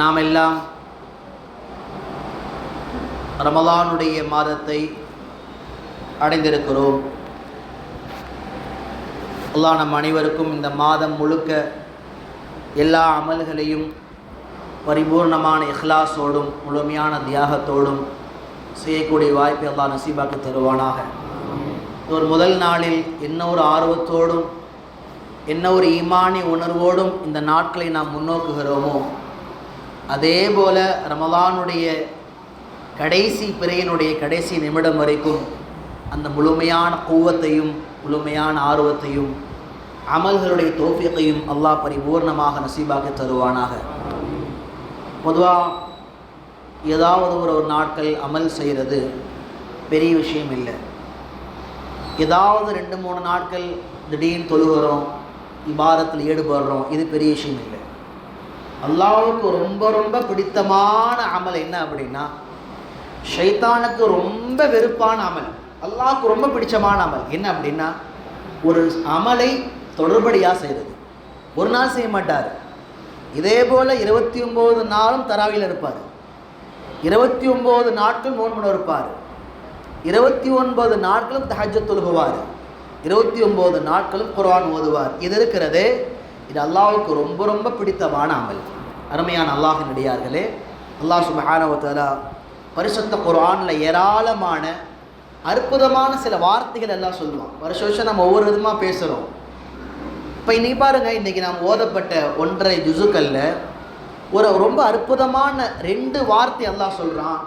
நாம் எல்லாம் ரமலானுடைய மாதத்தை அடைந்திருக்கிறோம். அல்லாஹ் நம் அனைவருக்கும் இந்த மாதம் முழுக்க எல்லா அமல்களையும் பரிபூர்ணமான இஹ்லாஸோடும் முழுமையான தியாகத்தோடும் செய்யக்கூடிய வாய்ப்பை எல்லாம் நசீபாக்கு தருவானாக. ஒரு முதல் நாளில் என்ன ஒரு ஆர்வத்தோடும் என்ன ஒரு ஈமானி உணர்வோடும் இந்த நாட்களை நாம் முன்னோக்குகிறோமோ? அதே போல ரமலானுடைய கடைசி பிறையினுடைய கடைசி நிமிடம் வரைக்கும் அந்த முழுமையான கூவத்தையும் முழுமையான ஆர்வத்தையும் அமல்களுடைய தோஃபியத்தையும் அல்லாஹ் பரிபூர்ணமாக நசீபாக்கி தருவானாக. பொதுவாக ஏதாவது ஒரு ஒரு நாட்கள் அமல் செய்கிறது பெரிய விஷயம் இல்லை. ஏதாவது ரெண்டு மூணு நாட்கள் திடீர்னு தொழுகிறோம் இபாரத்தில் ஈடுபடுறோம். இது பெரிய விஷயம் இல்லை. அல்லாவுக்கு ரொம்ப ரொம்ப பிடித்தமான அமல் என்ன அப்படின்னா ஷைத்தானுக்கு ரொம்ப வெறுப்பான அமல். அல்லாவுக்கு ரொம்ப பிடிச்சமான அமல். என்ன அப்படின்னா ஒரு அமலை தொடர்படியாக செய்கிறது ஒரு நாள் செய்ய மாட்டார். இதே போல் இருபத்தி ஒம்பது நாளும் தராவியில் இருப்பார். இருபத்தி ஒம்பது நாட்கள் நோன்பு இருப்பார். இருபத்தி ஒன்பது நாட்களும் தஹஜத் தொழுகுவார். இருபத்தி ஒம்பது நாட்களும் குரான் ஓதுவார். இது இருக்கிறதே இது அல்லாவுக்கு ரொம்ப ரொம்ப பிடித்தமான அமல் அருமையான அல்லாஹின் அடியார்களே அல்லாஹ் சுபஹானவத்தாலா பரிசுத்த குரானில் ஏராளமான அற்புதமான சில வார்த்தைகள் எல்லாம் சொல்லுவான். வருஷ வருஷம் நம்ம ஒவ்வொரு விதமாக பேசுகிறோம் இப்போ இன்றைக்கி பாருங்க இன்றைக்கி நாம் ஓதப்பட்ட ஒன்றரை ஜுசுக்களில் ஒரு ரொம்ப அற்புதமான ரெண்டு வார்த்தை எல்லாம் சொல்கிறான்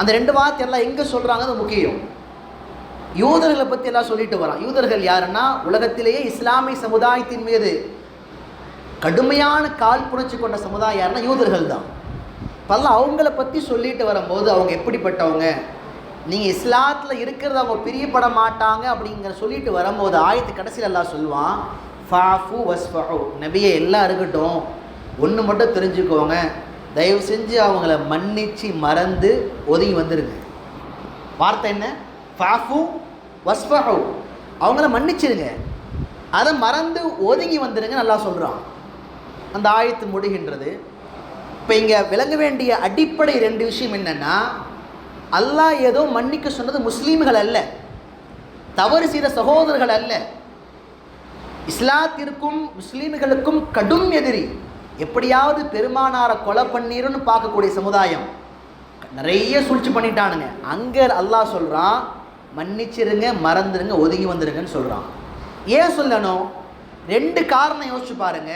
அந்த ரெண்டு வார்த்தை எல்லாம் எங்கே சொல்கிறாங்க அது முக்கியம். யூதர்களை பற்றி எல்லாம் சொல்லிட்டு வரான்? யூதர்கள் யாருன்னா உலகத்திலேயே இஸ்லாமிய சமுதாயத்தின் மீது கடுமையான கால் புணர்ச்சி கொண்ட சமுதாயம் யாருன்னா யூதர்கள் தான். பல்ல அவங்கள பற்றி சொல்லிட்டு வரும்போது அவங்க எப்படிப்பட்டவங்க? நீங்கள் இஸ்லாத்தில் இருக்கிறத அவங்க பிரியப்பட மாட்டாங்க அப்படிங்கிற சொல்லிட்டு வரும்போது ஆயத்து கடைசியில் எல்லாம் சொல்லுவான் ஃபாஃபு வஸ்ஃபஹு. நபியை எல்லாம் இருக்கட்டும். ஒன்று மட்டும் தெரிஞ்சுக்கோங்க. தயவு செஞ்சு அவங்கள மன்னிச்சு மறந்து ஒதுங்கி வந்துடுங்க வார்த்தை என்ன? ஃபாஃபு வஸ்ஃபஹு. அவங்கள மன்னிச்சிருங்க அதை மறந்து ஒதுங்கி வந்துடுங்க நல்லா சொல்கிறான் அந்த ஆயத்து முடிகின்றது. இப்போ இங்கே விளங்க வேண்டிய அடிப்படை ரெண்டு விஷயம் என்னென்னா அல்லாஹ் ஏதோ மன்னிக்க சொன்னது முஸ்லீம்கள் அல்ல. தவறு செய்த சகோதரர்கள் அல்ல. இஸ்லாத்திற்கும் முஸ்லீம்களுக்கும் கடும் எதிரி. எப்படியாவது பெருமானாரை கொலை பண்ணிருன்னு பார்க்கக்கூடிய சமுதாயம். நிறைய சூழ்ச்சி பண்ணிட்டானுங்க. அங்கே அல்லாஹ் சொல்கிறான் மன்னிச்சிருங்க மறந்துடுங்க ஒதுங்கி வந்துடுங்கன்னு சொல்கிறான் ஏன் சொல்லணும்? ரெண்டு காரணம் யோசிச்சு பாருங்க.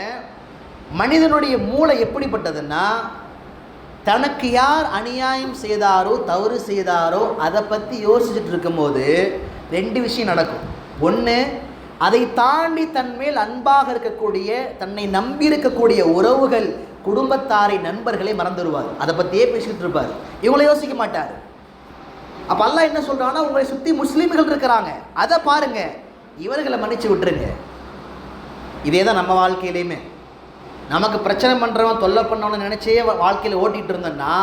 மனிதனுடைய மூளை எப்படிப்பட்டதுன்னா தனக்கு யார் அநியாயம் செய்தாரோ தவறு செய்தாரோ அதை பற்றி யோசிச்சுட்டு இருக்கும்போது ரெண்டு விஷயம் நடக்கும். ஒன்று அதை தாண்டி தன்மேல் அன்பாக இருக்கக்கூடிய தன்னை நம்பி இருக்கக்கூடிய உறவுகள் குடும்பத்தாரை நண்பர்களை மறந்துடுவார். அதை பற்றியே பேசிக்கிட்டு இருப்பார். இவங்களை யோசிக்க மாட்டார். அப்போ அல்லாஹ் என்ன சொல்கிறான்னா உங்களை சுற்றி முஸ்லீம்கள் இருக்கிறாங்க. அதை பாருங்க. இவர்களை மன்னிச்சு விட்டுருங்க. இதே தான் நம்ம வாழ்க்கையிலையுமே. நமக்கு பிரச்சனை பண்ணுறவன் தொல்லை பண்ணவனு நினச்சே வாழ்க்கையில் ஓட்டிகிட்டு இருந்தோன்னா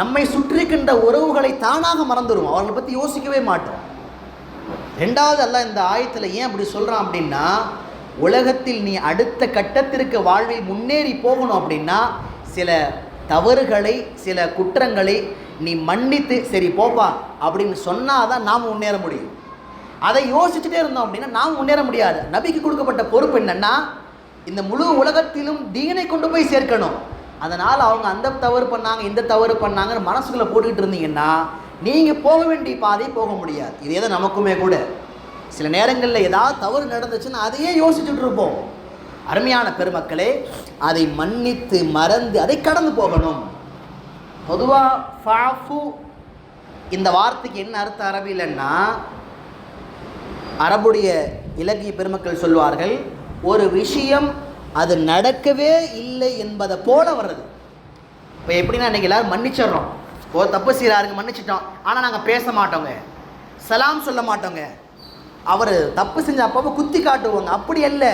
நம்மை சுற்றிருக்கின்ற உறவுகளை தானாக மறந்துடுவோம் அவர்களை பற்றி யோசிக்கவே மாட்டோம். ரெண்டாவது அல்ல இந்த ஆயத்தில் ஏன் அப்படி சொல்கிறான் அப்படின்னா உலகத்தில் நீ அடுத்த கட்டத்திற்கு வாழ்வில் முன்னேறி போகணும் அப்படின்னா சில தவறுகளை சில குற்றங்களை நீ மன்னித்து சரி போப்பா அப்படின்னு சொன்னால் தான் நாம் முன்னேற முடியும். அதை யோசிச்சுட்டே இருந்தோம் அப்படின்னா நாம் முன்னேற முடியாது. நபிக்கு கொடுக்கப்பட்ட பொறுப்பு என்னென்னா இந்த முழு உலகத்திலும் தீனை கொண்டு போய் சேர்க்கணும். அதனால் அவங்க அந்த தவறு பண்ணாங்க இந்த தவறு பண்ணாங்கன்னு மனசுக்குள்ளே போட்டுக்கிட்டு இருந்தீங்கன்னா நீங்கள் போக வேண்டிய பாதை போக முடியாது. இதே தான் நமக்குமே கூட. சில நேரங்களில் ஏதாவது தவறு நடந்துச்சுன்னா அதையே யோசிச்சுட்டு இருப்போம். அருமையான பெருமக்களே அதை மன்னித்து மறந்து அதை கடந்து போகணும். பொதுவாக ஃபாஃபு இந்த வார்த்தைக்கு என்ன அர்த்தம் அரபிலன்னா அரபுடைய இலக்கிய பெருமக்கள் சொல்வார்கள் ஒரு விஷயம் அது நடக்கவே இல்லை என்பதை போல வர்றது. இப்போ எப்படின்னா இன்றைக்கி எல்லோரும் மன்னிச்சிடுறோம். ஓ தப்பு செய்கிறாருங்க மன்னிச்சிட்டோம். ஆனால் நாங்கள் பேச மாட்டோங்க. சலாம் சொல்ல மாட்டோங்க. அவர் தப்பு செஞ்ச அப்பப்போ குத்தி காட்டுவோங்க. அப்படி அல்ல.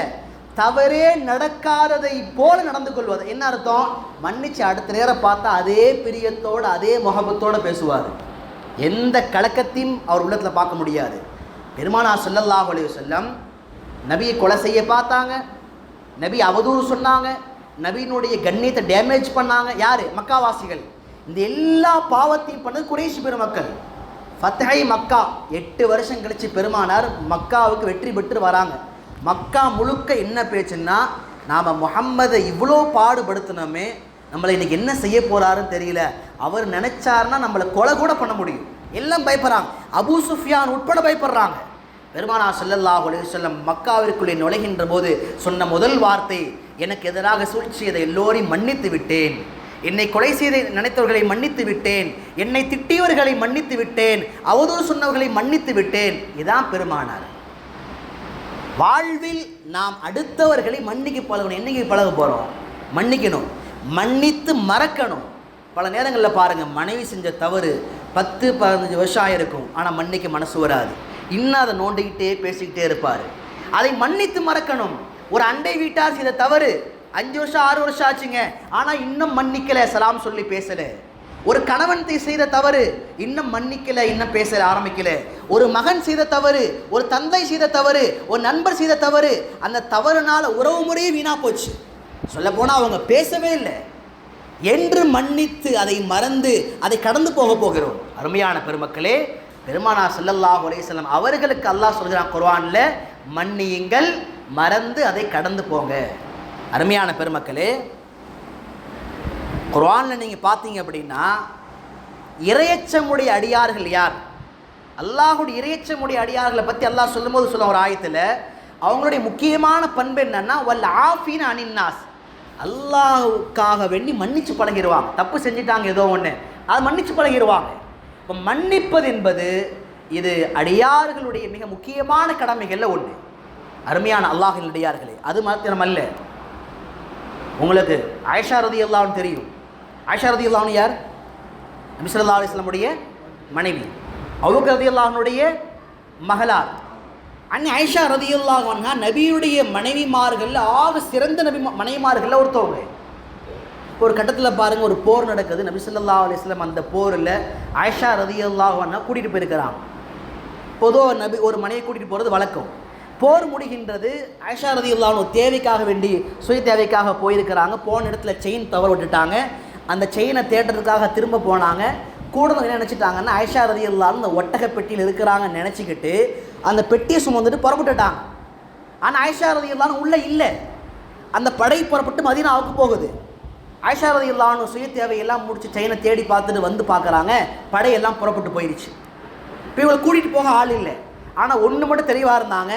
தவறே நடக்காததை போல நடந்து கொள்வது. என்ன அர்த்தம்? மன்னிச்சு அடுத்த நேரம் பார்த்தா அதே பிரியத்தோடு அதே முகபத்தோடு பேசுவார். எந்த கலக்கத்தையும் அவர் உள்ளத்தில் பார்க்க முடியாது. பெருமானா சொல்லல்லாஹ் அலைய செல்லம் நபியை கொலை செய்ய பார்த்தாங்க. நபி அவதூறு சொன்னாங்க. நபியினுடைய கண்ணியத்தை டேமேஜ் பண்ணாங்க. யார்? மக்காவாசிகள். இந்த எல்லா பாவத்தையும் பண்ணது குறைஷி பெருமக்கள் ஃபத்தஹை மக்கா. எட்டு வருஷம் கழிச்சு பெருமானார் மக்காவுக்கு வெற்றி பெற்று வராங்க. மக்கா முழுக்க என்ன பேச்சுன்னா நாம் முகம்மதை இவ்வளோ பாடுபடுத்தினோமே நம்மளை இன்றைக்கி என்ன செய்ய போகிறாருன்னு தெரியல. அவர் நினச்சாருன்னா நம்மளை கொலை கூட பண்ண முடியும். எல்லாம் பயப்படுறாங்க. அபு சுஃபியான் உட்பட பயப்படுறாங்க. பெருமானா செல்லல்லாஹ் செல்லம் மக்காவிற்குள்ளே நுழைகின்ற போது சொன்ன முதல் வார்த்தை எனக்கு எதிராக சூழ்ச்சியதை எல்லோரையும் மன்னித்து விட்டேன். என்னை கொலை செய்த நினைத்தவர்களை மன்னித்து விட்டேன். என்னை திட்டியவர்களை மன்னித்து விட்டேன். அவதூறு சொன்னவர்களை மன்னித்து விட்டேன். இதான் பெருமானார். வாழ்வில் நாம் அடுத்தவர்களை மன்னிக்க பழகணும். என்னைக்கு பழக போகிறோம் மன்னிக்கணும். மன்னித்து மறக்கணும். பல நேரங்களில் பாருங்கள் மனைவி செஞ்ச தவறு பத்து பதினஞ்சு வருஷம் ஆயிருக்கும். ஆனால் மன்னிக்க மனசு வராது. இன்னும் அதை நோண்டிக்கிட்டே பேசிக்கிட்டே இருப்பார். அதை மன்னித்து மறக்கணும். ஒரு அண்டை வீட்டார் செய்த தவறு அஞ்சு வருஷம் ஆறு வருஷம் ஆச்சுங்க. ஆனால் இன்னும் மன்னிக்கலை சலாம் சொல்லி பேசலை. ஒரு கணவன் செய்த தவறு இன்னும் மன்னிக்கல இன்னும் பேச ஆரம்பிக்கல. ஒரு மகன் செய்த தவறு ஒரு தந்தை செய்த தவறு ஒரு நண்பர் செய்த தவறு அந்த தவறுனால உறவு முறையே வீணா போச்சு. சொல்ல அவங்க பேசவே இல்லை. என்று மன்னித்து அதை மறந்து அதை கடந்து போக போகிறோம். அருமையான பெருமக்களே பெருமானா ஸல்லல்லாஹு அலைஹி அவர்களுக்கு அல்லாஹ் சொல்கிறான் குர்வானில் மன்னியுங்கள் மறந்து அதை கடந்து போங்க. அருமையான பெருமக்களே குர்ஆன்ல நீங்கள் பார்த்தீங்க அப்படின்னா இரையச்சமுடைய அடியார்கள் யார்? அல்லாஹுடைய இரையச்சமுடைய அடியார்களை பற்றி அல்லாஹ் சொல்லும்போது சொல்ல ஒரு ஆயத்தில் அவங்களுடைய முக்கியமான பண்பு என்னன்னா வல் ஆஃபின் அனின்னாஸ். அல்லாஹுக்காக வேண்டி மன்னிச்சு பழகிடுவாங்க தப்பு செஞ்சிட்டாங்க ஏதோ ஒன்று அதை மன்னிச்சு பழகிடுவாங்க இப்போ மன்னிப்பது என்பது இது அடியார்களுடைய மிக முக்கியமான கடமைகளில் ஒன்று அருமையான அல்லாஹின் அடியார்களே அது மாத்திரமல்ல. உங்களுக்கு ஆயிஷா ரதி அல்லாவும் தெரியும். ஆயிஷா ரதி அல்லான்னு யார்? நபி ஸல்லல்லாஹு மனைவி. அவுக் ரதி அல்லாஹனுடைய மகளார். அன்னி ஆயிஷா ரதி அல்லாஹா நபியுடைய மனைவிமார்களில் ஆக சிறந்த நபி மனைவிமார்களில் ஒருத்தவங்க. ஒரு கட்டத்தில் பாருங்கள் ஒரு போர் நடக்குது. நபி சொல்லா அலிஸ்லாம் அந்த போரில் ஐஷா ரதி அல்லாஹான்னா கூட்டிகிட்டு போயிருக்கிறான். பொதுவாக நபி ஒரு மனையை கூட்டிகிட்டு போகிறது வழக்கம். போர் முடிகின்றது ஐஷா ரதி அல்லாஹ் தேவைக்காக வேண்டி சுய தேவைக்காக போயிருக்கிறாங்க. போன இடத்துல செயின் தவறு விட்டுட்டாங்க அந்த செயினை தேடுறதுக்காக திரும்ப போனாங்க. கூட என்ன நினச்சிட்டாங்கன்னா ஆயிஷா ரதி இந்த ஒட்டக பெட்டியில் இருக்கிறாங்கன்னு நினச்சிக்கிட்டு அந்த பெட்டியை சுமந்துட்டு புறப்பட்டுட்டாங்க. ஆனால் ஐஷா ரதி உள்ளே இல்லை. அந்த படை புறப்பட்டு மதினாவுக்கு போகுது. ஐஷா ரதி சுய தேவையெல்லாம் முடிச்சு செயினை தேடி பார்த்துட்டு வந்து பார்க்குறாங்க. படையெல்லாம் புறப்பட்டு போயிடுச்சு. இப்போ இவங்களை கூட்டிகிட்டு போக ஆள் இல்லை. ஆனால் ஒன்று மட்டும் தெளிவாக இருந்தாங்க.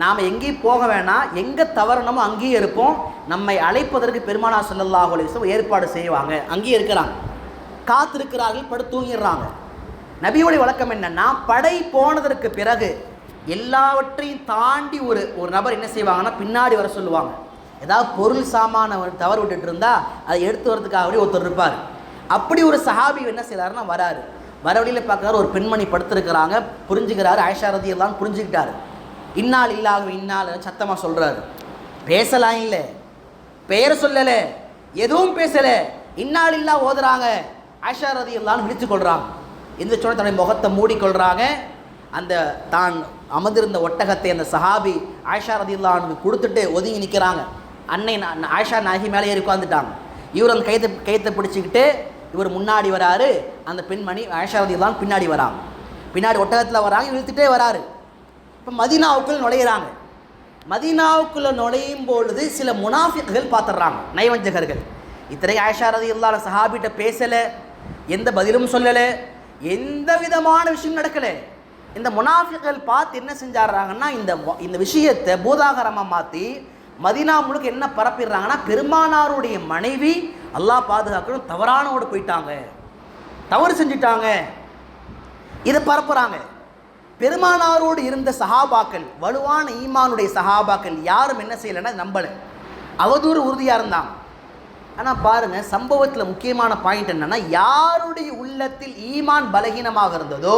நாம் எங்கேயும் போக வேணாம். எங்கே தவறணுமோ அங்கேயே இருப்போம். நம்மை அழைப்பதற்கு பெருமானா ஸல்லல்லாஹு ஏற்பாடு செய்வாங்க. அங்கேயே இருக்கிறாங்க. காத்திருக்கிறார்கள் படுத்து தூங்கிடுறாங்க. நபியோடைய வழக்கம் என்னென்னா படை போனதற்கு பிறகு எல்லாவற்றையும் தாண்டி ஒரு ஒரு நபர் என்ன செய்வாங்கன்னா பின்னாடி வர சொல்லுவாங்க. ஏதாவது பொருள் சாமான தவறு விட்டுட்டு இருந்தால் அதை எடுத்து வரதுக்காகவே ஒருத்தர் இருப்பார். அப்படி ஒரு சஹாபி என்ன செய்கிறாருன்னா வராரு. வர வழியில் பார்க்குறாரு ஒரு பெண்மணி படுத்திருக்கிறாங்க. புரிஞ்சுக்கிறாரு ஆயிஷா ரதி எல்லாம் புரிஞ்சுக்கிட்டாரு. இன்னால் இல்லாகும் இன்னால் சத்தமாக சொல்கிறாரு பேசலாம் இல்லை. பெயர் சொல்லலை. எதுவும் பேசலை. இன்னால் இல்லா ஓதுறாங்க. ஆயிஷா ரதி எல்லாம் விழித்து கொள்கிறாங்க இந்த சொன்ன தன்னுடைய முகத்தை மூடிக்கொள்கிறாங்க அந்த தான் அமர்ந்திருந்த ஒட்டகத்தை அந்த சஹாபி ஆயிஷா ரதி இல்லான்னு கொடுத்துட்டு ஒதுங்கி நிற்கிறாங்க அன்னை நா- ஆயிஷா நாயகி மேலே ஏறி உட்காந்துட்டாங்க இவர் அந்த கைத்தை கைத்தை பிடிச்சிக்கிட்டு இவர் முன்னாடி வராரு. அந்த பெண்மணி ஆயிஷா ரதி பின்னாடி வராங்க. பின்னாடி ஒட்டகத்தில் வராங்க இழுத்துட்டே வராரு. இப்போ மதீனாவுக்குள் நுழையிறாங்க. மதீனாவுக்குள்ளே நுழையும் பொழுது சில முனாஃபிக்குகள் பார்த்துடுறாங்க நயவஞ்சகர்கள். இத்தனை ஆயிஷா ரதி இல்லாத சஹாபிட்ட பேசலை எந்த பதிலும் சொல்லலை எந்த விதமான விஷயம் நடக்கலை. இந்த முனாஃபிக்குகள் பார்த்து என்ன செஞ்சாடுறாங்கன்னா இந்த வ- இந்த விஷயத்தை பூதாகரமாக மாற்றி மதீனா முழுக்க என்ன பரப்பிடுறாங்கன்னா பெருமானாருடைய மனைவி அல்லாஹ் பாதுகாக்கணும் தவறானோடு போயிட்டாங்க. தவறு செஞ்சிட்டாங்க. இதை பரப்புகிறாங்க பெருமானாரோடு இருந்த சஹாபாக்கள் வலுவான ஈமானுடைய சஹாபாக்கள் யாரும் என்ன செய்யலைன்னா நம்பலை. அவதூறு உறுதியாக இருந்தான். ஆனால் பாருங்கள் சம்பவத்தில் முக்கியமான பாயிண்ட் என்னென்னா யாருடைய உள்ளத்தில் ஈமான் பலகீனமாக இருந்ததோ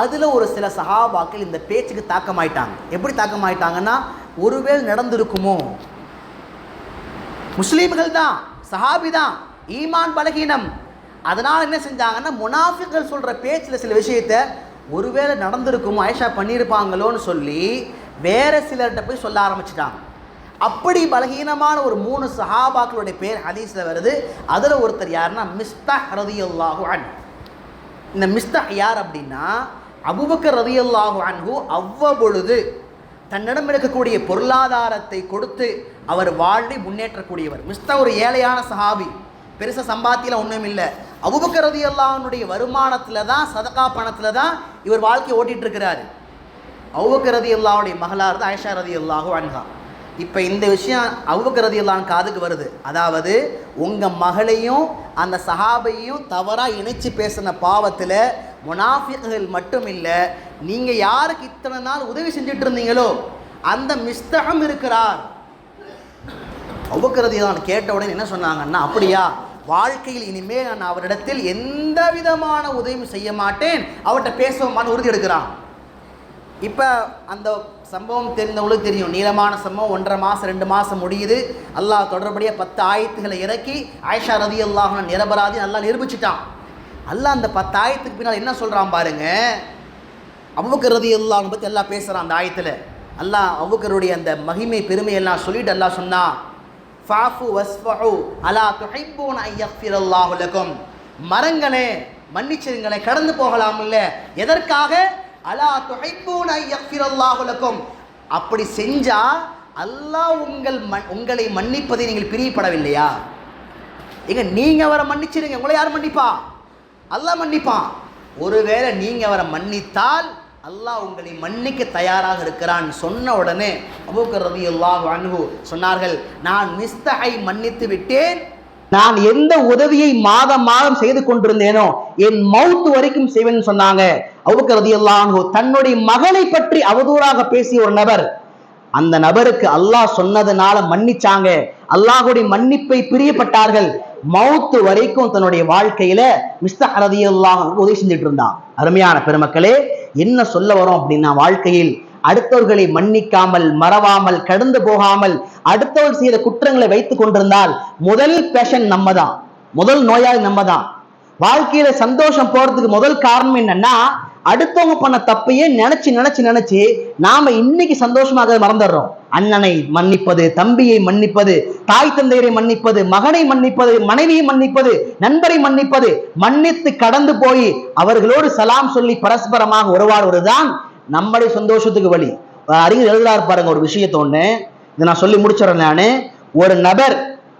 அதில் ஒரு சில சகாபாக்கள் இந்த பேச்சுக்கு தாக்கமாயிட்டாங்க. எப்படி தாக்கமாயிட்டாங்கன்னா ஒருவேள் நடந்திருக்குமோ? முஸ்லீம்கள் தான் சஹாபி தான் ஈமான் பலகீனம். அதனால் என்ன செஞ்சாங்கன்னா முனாஃபிகள் சொல்கிற பேச்சில் சில விஷயத்தை ஒருவேளை நடந்திருக்குமோ ஆயிஷா பண்ணியிருப்பாங்களோன்னு சொல்லி வேறு சிலர்கிட்ட போய் சொல்ல ஆரம்பிச்சிட்டாங்க. அப்படி பலகீனமான ஒரு மூணு சஹாபாக்களுடைய பேர் ஹதீஸில் வருது. அதில் ஒருத்தர் யாருன்னா மிஸ்தஹ் ரதியுல்லாஹு அன். இந்த மிஸ்தஹ் யார் அப்படின்னா அபுபக்கர் ரதியுல்லாஹு அன்ஹு அவ்வப்பொழுது தன்னிடம் இருக்கக்கூடிய பொருளாதாரத்தை கொடுத்து அவர் வாழ்வை முன்னேற்றக்கூடியவர். மிஸ்தா ஒரு ஏழையான சஹாபி. பெருசாக சம்பாத்தியில் ஒன்றும் இல்லை அபுபக்கரதி ரதி அல்லாஹனுடைய வருமானத்தில் தான் சதகா பணத்தில் தான் இவர் வாழ்க்கையை ஓட்டிகிட்டு இருக்கிறாரு அவுபக்கர் அல்லாவுடைய மகளார் தான் ஐஷா ரதி அல்லாஹு அன்ஹா. இப்போ இந்த விஷயம் அவுபக்கரதி அல்லான் அல்லாஹ் காதுக்கு வருது. அதாவது உங்கள் மகளையும் அந்த சஹாபையும் தவறாக இணைச்சி பேசின பாவத்தில் முனாஃபிகள் மட்டும் இல்லை நீங்கள் யாருக்கு இத்தனை நாள் உதவி செஞ்சுட்டு இருந்தீங்களோ அந்த மிஸ்தகம் இருக்கிறார். அவுபக்கரதி அல்லான் கேட்ட உடனே என்ன சொன்னாங்கன்னா அப்படியா? வாழ்க்கையில் இனிமேல் நான் அவரிடத்தில் எந்த விதமான உதவியும் செய்ய மாட்டேன். அவர்கிட்ட பேசுவோமான்னு உறுதி எடுக்கிறான். இப்போ அந்த சம்பவம் தெரிந்தவங்களுக்கு தெரியும். நீளமான சம்பவம் ஒன்றரை மாதம் ரெண்டு மாதம் முடியுது. அல்லாஹ் தொடர்படியாக பத்து ஆயத்துகளை இறக்கி ஆயிஷா ரதி அல்லாஹ் நிரபராதி நல்லா நிரூபிச்சிட்டான். அல்லாஹ் அந்த பத்து ஆயத்துக்கு பின்னால் என்ன சொல்கிறான் பாருங்க? அவுக்கு ரதி அல்லாஹ் பற்றி எல்லாம் பேசுகிறான் அந்த ஆயத்தில். அல்லாஹ் அவுக்கருடைய அந்த மகிமை பெருமையெல்லாம் சொல்லிட்டு எல்லாம் சொன்னான் ஃபாஃபு வஸ்ஃபஹு அலா துஹைபூன் ஐயஃபிரல்லாஹுலகும் மரங்களே மன்னிச்சிருங்களே கடந்து போகலாம்ல எதற்காக? அலா துஹைபூன் ஐயஃபிரல்லாஹுலகும் அப்படி செஞ்சால் அல்லாஹ் உங்கள் மண் உங்களை மன்னிப்பதை நீங்கள் பிரியப்படவில்லையா? ஏங்க நீங்கள் அவரை மன்னிச்சிருங்க. உங்களை யார் மன்னிப்பா? அல்லாஹ் மன்னிப்பான். ஒருவேளை நீங்கள் அவரை மன்னித்தால் அல்லாஹ் உங்களை மன்னிக்க தயாராக இருக்கிறான் சொன்ன உடனே அபூக்கர் ரவி அல்லாஹ் அன்பு சொன்னார்கள் நான் மிஸ்தகை மன்னித்து விட்டேன். நான் எந்த உதவியை மாதம் மாதம் செய்து கொண்டிருந்தேனோ என் மவுத்து வரைக்கும் செய்வேன் சொன்னாங்க. அபூக்கர் ரதி தன்னுடைய மகனை பற்றி அவதூறாக பேசிய ஒரு நபர். அந்த நபருக்கு அல்லாஹ் சொன்னதுனால மன்னிச்சாங்க. அல்லாஹுடைய மன்னிப்பை பிரியப்பட்டார்கள். மௌத்து வரைக்கும் தன்னுடைய வாழ்க்கையில மிஸ்தக் ரதியல்லாஹ் உதவி செஞ்சுட்டு இருந்தான். அருமையான பெருமக்களே என்ன சொல்ல வரோம் அப்படின்னா வாழ்க்கையில் அடுத்தவர்களை மன்னிக்காமல் மறவாமல் கடந்து போகாமல் அடுத்தவர் செய்த குற்றங்களை வைத்துக் கொண்டிருந்தால் முதல் பேஷன் நம்ம தான் முதல் நோயாளி நம்ம தான் வாழ்க்கையில சந்தோஷம் போறதுக்கு முதல் காரணம் என்னன்னா அடுத்தவங்க பண்ண தப்பையே நினைச்சு நினைச்சு நினைச்சு நாம இன்னைக்கு சந்தோஷமாக மறந்துடுறோம். அண்ணனை மன்னிப்பது தம்பியை மன்னிப்பது தாய் தந்தையரை மன்னிப்பது மகனை மன்னிப்பது மனைவியை மன்னிப்பது நண்பரை மன்னிப்பது மன்னித்து கடந்து போய் அவர்களோடு சலாம் சொல்லி பரஸ்பரமாக உறவாடுவதுதான் நம்முடைய சந்தோஷத்துக்கு வழி. அறிஞர் எழுதுறாரு பாருங்க ஒரு விஷயத்த ஒண்ணு. இதை நான் சொல்லி முடிச்சிடறேன் நானு. ஒரு நபர்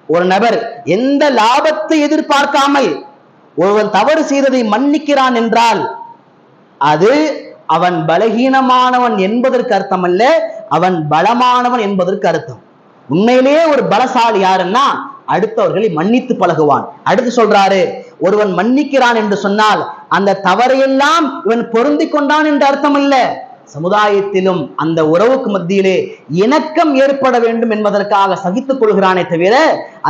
ஒரு நபர் எந்த லாபத்தை எதிர்பார்க்காமல் ஒருவன் தவறு செய்ததை மன்னிக்கிறான் என்றால் அது அவன் பலகீனமானவன் என்பதற்கு அர்த்தம் அல்ல அவன் பலமானவன் என்பதற்கு அர்த்தம். உண்மையிலேயே ஒரு பலசாலி யாருன்னா அடுத்தவர்களை மன்னித்து பழகுவான். அடுத்து சொல்றாரு ஒருவன் மன்னிக்கிறான் என்று சொன்னால் அந்த தவறையெல்லாம் இவன் பொருந்தி கொண்டான் என்று அர்த்தம் அல்ல சமுதாயத்திலும் அந்த உறவுக்கு மத்தியிலே இணக்கம் ஏற்பட வேண்டும் என்பதற்காக சகித்துக் கொள்கிறானே தவிர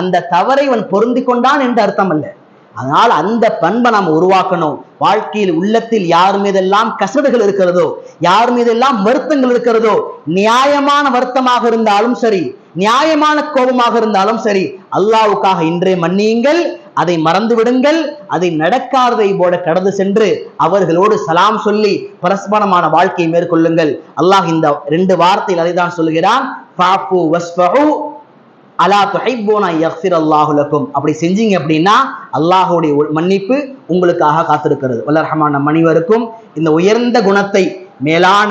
அந்த தவறை இவன் பொருந்தி கொண்டான் என்று அர்த்தம் அல்ல அதனால் அந்த பண்பை நாம் உருவாக்கணும். வாழ்க்கையில் உள்ளத்தில் யார் மீதெல்லாம் கசடுகள் இருக்கிறதோ யார் மீதெல்லாம் வருத்தங்கள் இருக்கிறதோ நியாயமான வருத்தமாக இருந்தாலும் சரி நியாயமான கோபமாக இருந்தாலும் சரி அல்லாவுக்காக இன்றே மன்னியுங்கள் அதை மறந்து விடுங்கள் அதை நடக்காததை போல கடந்து சென்று அவர்களோடு சலாம் சொல்லி பரஸ்பரமான வாழ்க்கையை மேற்கொள்ளுங்கள். அல்லாஹ் இந்த ரெண்டு வார்த்தையில் அதை தான் சொல்லுகிறான் அலா துஹைபோனா யக்ஃபிர் அல்லாஹுலக்கும் அப்படி செஞ்சீங்க அப்படின்னா அல்லாஹுடைய மன்னிப்பு உங்களுக்காக காத்திருக்கிறது. வல்ல ரஹமான நம் இந்த உயர்ந்த குணத்தை மேலான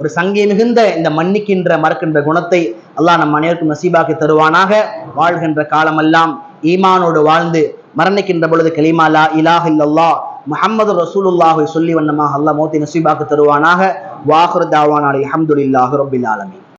ஒரு சங்கை மிகுந்த இந்த மன்னிக்கின்ற மறக்கின்ற குணத்தை அல்லாஹ் நம் அனைவருக்கும் நசீபாக்கி தருவானாக. வாழ்கின்ற காலமெல்லாம் ஈமானோடு வாழ்ந்து மரணிக்கின்ற பொழுது கலிமா லா இலாஹ் இல்லல்லா முஹம்மது ரசூலுல்லாஹை சொல்லி வண்ணமாக அல்லாஹ் மோத்தி நசீபாக்கி தருவானாக. வாஹுர் தாவானாலி அலி அஹமதுல்லாஹி ரபில்